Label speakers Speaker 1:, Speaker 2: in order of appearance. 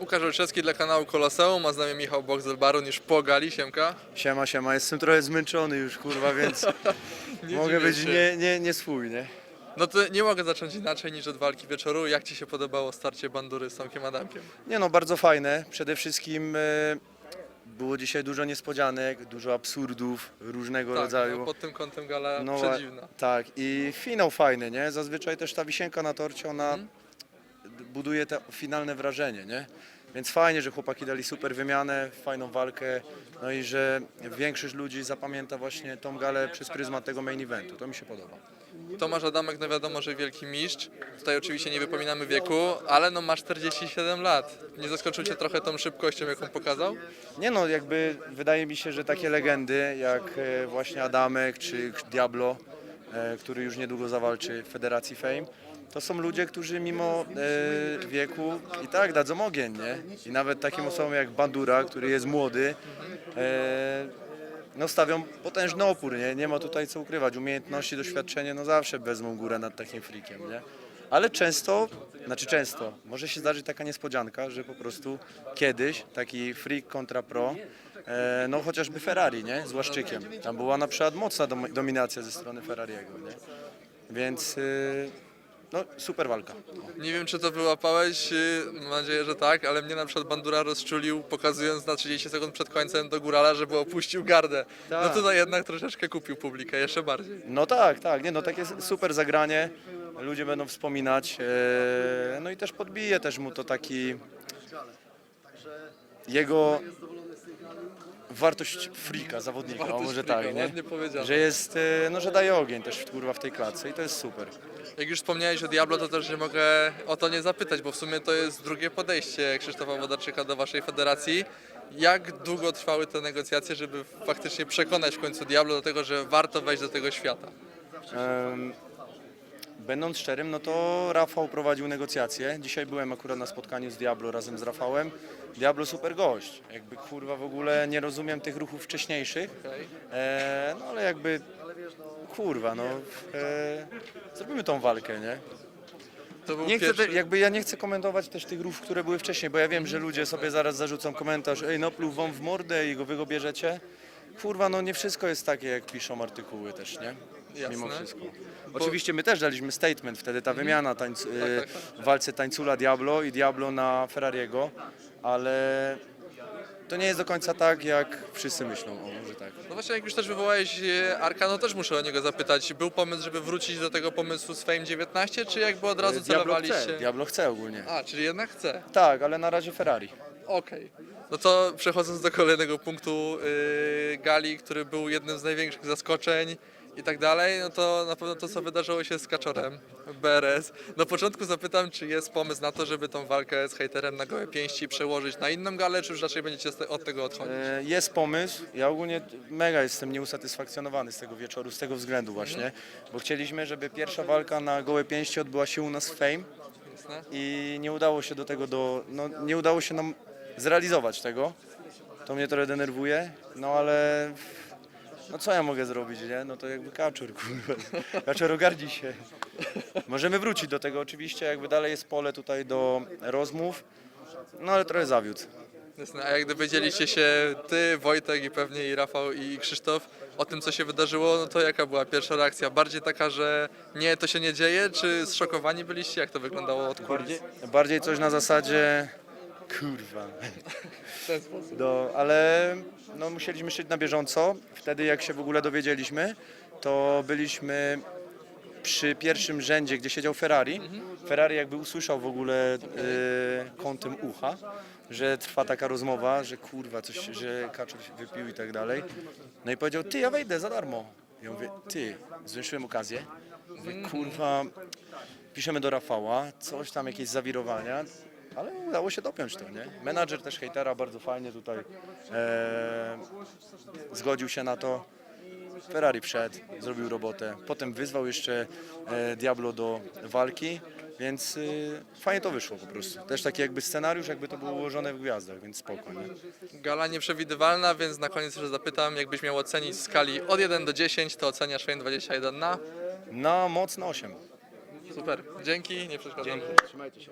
Speaker 1: Łukasz Olszewski dla kanału Koloseum, a z nami Michał Boxel-Baron już po gali, siemka.
Speaker 2: Siema, siema, jestem trochę zmęczony już, kurwa, więc
Speaker 1: Nie
Speaker 2: mogę
Speaker 1: dziwię
Speaker 2: być
Speaker 1: się.
Speaker 2: nie, nie, nie swój, nie?
Speaker 1: No to nie mogę zacząć inaczej niż od walki wieczoru. Jak Ci się podobało starcie bandury z Tomkiem Adamkiem?
Speaker 2: Nie no, bardzo fajne. Przede wszystkim e, było dzisiaj dużo niespodzianek, dużo absurdów różnego
Speaker 1: Tak,
Speaker 2: rodzaju.
Speaker 1: no, pod tym kątem gala
Speaker 2: No,
Speaker 1: przedziwna.
Speaker 2: Tak, i finał fajny, nie? Zazwyczaj też ta wisienka na torcie, ona
Speaker 1: Mhm.
Speaker 2: Buduje to finalne wrażenie, nie? Więc fajnie, że chłopaki dali super wymianę, fajną walkę, no i że większość ludzi zapamięta właśnie tą galę przez pryzmat tego main eventu. To mi się podoba.
Speaker 1: Tomasz Adamek, no wiadomo, że wielki mistrz. Tutaj oczywiście nie wypominamy wieku, ale no ma 47 lat. Nie zaskoczył Cię trochę tą szybkością, jaką pokazał?
Speaker 2: Nie no, jakby wydaje mi się, że takie legendy jak e, właśnie Adamek czy Diablo, e, który już niedługo zawalczy w Federacji Fame, to są ludzie, którzy mimo e, wieku i tak dadzą ogień, nie? I nawet takim osobom jak Bandura, który jest młody, e, no stawią potężny opór, nie? Nie ma tutaj co ukrywać. Umiejętności, doświadczenie, no zawsze wezmą górę nad takim freakiem, nie? Ale często, znaczy często, może się zdarzyć taka niespodzianka, że po prostu kiedyś taki freak kontra pro, e, no chociażby Ferrari, nie? Z Łaszczykiem. Tam była na przykład mocna dom- dominacja ze strony Ferrariego, nie? Więc, y, no super walka.
Speaker 1: Nie wiem, czy to wyłapałeś, yy, mam nadzieję, że tak, ale mnie na przykład Bandura rozczulił, pokazując na 30 sekund przed końcem do Górala, żeby opuścił gardę. No
Speaker 2: Tak.
Speaker 1: tutaj jednak troszeczkę kupił publikę, jeszcze bardziej.
Speaker 2: No tak, tak, nie no takie super zagranie, ludzie będą wspominać, e, no i też podbije też mu to taki jego wartość frika, zawodnika,
Speaker 1: Wartość
Speaker 2: może
Speaker 1: freaka,
Speaker 2: tak, nie?
Speaker 1: ładnie powiedziane.
Speaker 2: Że jest, e, no że daje ogień też kurwa w tej klatce i to jest super.
Speaker 1: Jak już wspomniałeś o Diablo, to też nie mogę o to nie zapytać, bo w sumie to jest drugie podejście Krzysztofa Wodarczyka do waszej federacji. Jak długo trwały te negocjacje, żeby faktycznie przekonać w końcu Diablo do tego, że warto wejść do tego świata?
Speaker 2: Em, Będąc szczerym, no to Rafał prowadził negocjacje. Dzisiaj byłem akurat na spotkaniu z Diablo razem z Rafałem. Diablo super gość. Jakby kurwa w ogóle nie rozumiem tych ruchów wcześniejszych. E, no ale jakby kurwa, no e, zrobimy tą walkę, nie?
Speaker 1: To był
Speaker 2: Nie chcę
Speaker 1: pierwszy...
Speaker 2: te, jakby ja nie chcę komentować też tych ruchów, które były wcześniej, bo ja wiem, że ludzie sobie zaraz zarzucą komentarz, ej no pluł wam w mordę i go wy go bierzecie. Kurwa, no nie wszystko jest takie, jak piszą artykuły też, nie? Mimo
Speaker 1: Jasne.
Speaker 2: wszystko. Oczywiście my też daliśmy statement wtedy, ta wymiana tańc,
Speaker 1: tak,
Speaker 2: y,
Speaker 1: tak.
Speaker 2: w walce Tańcula Diablo i Diablo na Ferrariego, ale to nie jest do końca tak, jak wszyscy myślą, o może tak.
Speaker 1: No właśnie, jak już też wywołałeś e, Arka, no też muszę o niego zapytać. Był pomysł, żeby wrócić do tego pomysłu z Fame 19, czy jakby od razu
Speaker 2: Diablo
Speaker 1: celowaliście?
Speaker 2: chce, Diablo chce ogólnie.
Speaker 1: A, czyli jednak chce.
Speaker 2: Tak, ale na razie Ferrari.
Speaker 1: Okej. No to przechodząc do kolejnego punktu yy, gali, który był jednym z największych zaskoczeń i tak dalej, no to na pewno to, co wydarzyło się z Kaczorem, BRS. Na początku zapytam, czy jest pomysł na to, żeby tą walkę z hejterem na gołe pięści przełożyć na inną galę, czy już raczej będziecie te- od tego odchodzić?
Speaker 2: E, Jest pomysł. Ja ogólnie mega jestem nieusatysfakcjonowany z tego wieczoru, z tego względu właśnie, bo chcieliśmy, żeby pierwsza walka na gołe pięści odbyła się u nas w Fame
Speaker 1: Jasne?
Speaker 2: i nie udało się do tego do, no, nie udało się nam zrealizować tego. To mnie trochę denerwuje, no ale no co ja mogę zrobić, nie? No to jakby kaczor, kurwa. Kaczor ogarnij się. Możemy wrócić do tego oczywiście, jakby dalej jest pole tutaj do rozmów, no ale trochę zawiódł.
Speaker 1: Jasne. A jak dowiedzieliście się ty, Wojtek i pewnie i Rafał i Krzysztof o tym, co się wydarzyło, no to jaka była pierwsza reakcja? Bardziej taka, że nie, to się nie dzieje, czy zszokowani byliście? Jak to wyglądało od kulis?
Speaker 2: Bardziej, bardziej coś na zasadzie kurwa.
Speaker 1: W ten sposób.
Speaker 2: Do, ale no, musieliśmy szyć na bieżąco. Wtedy jak się w ogóle dowiedzieliśmy, to byliśmy przy pierwszym rzędzie, gdzie siedział Ferrari. Ferrari jakby usłyszał w ogóle y, kątem ucha, że trwa taka rozmowa, że kurwa, coś, że kaczor się wypił i tak dalej. No i powiedział, ty, ja wejdę za darmo. Ja mówię, ty, zwiększyłem okazję. Mówię, kurwa, piszemy do Rafała, coś tam, jakieś zawirowania, ale udało się dopiąć to, nie? Menadżer też hejtera bardzo fajnie tutaj e, zgodził się na to. Ferrari wszedł, zrobił robotę. Potem wyzwał jeszcze e, Diablo do walki, więc y, fajnie to wyszło po prostu. Też taki jakby scenariusz, jakby to było ułożone w gwiazdach, więc spoko, nie?
Speaker 1: Gala nieprzewidywalna, więc na koniec jeszcze zapytam, jakbyś miał ocenić w skali od 1 do 10, to oceniasz Fame 21 na?
Speaker 2: Na mocno 8.
Speaker 1: Super, dzięki, nie przeszkadzam.
Speaker 2: Trzymajcie się.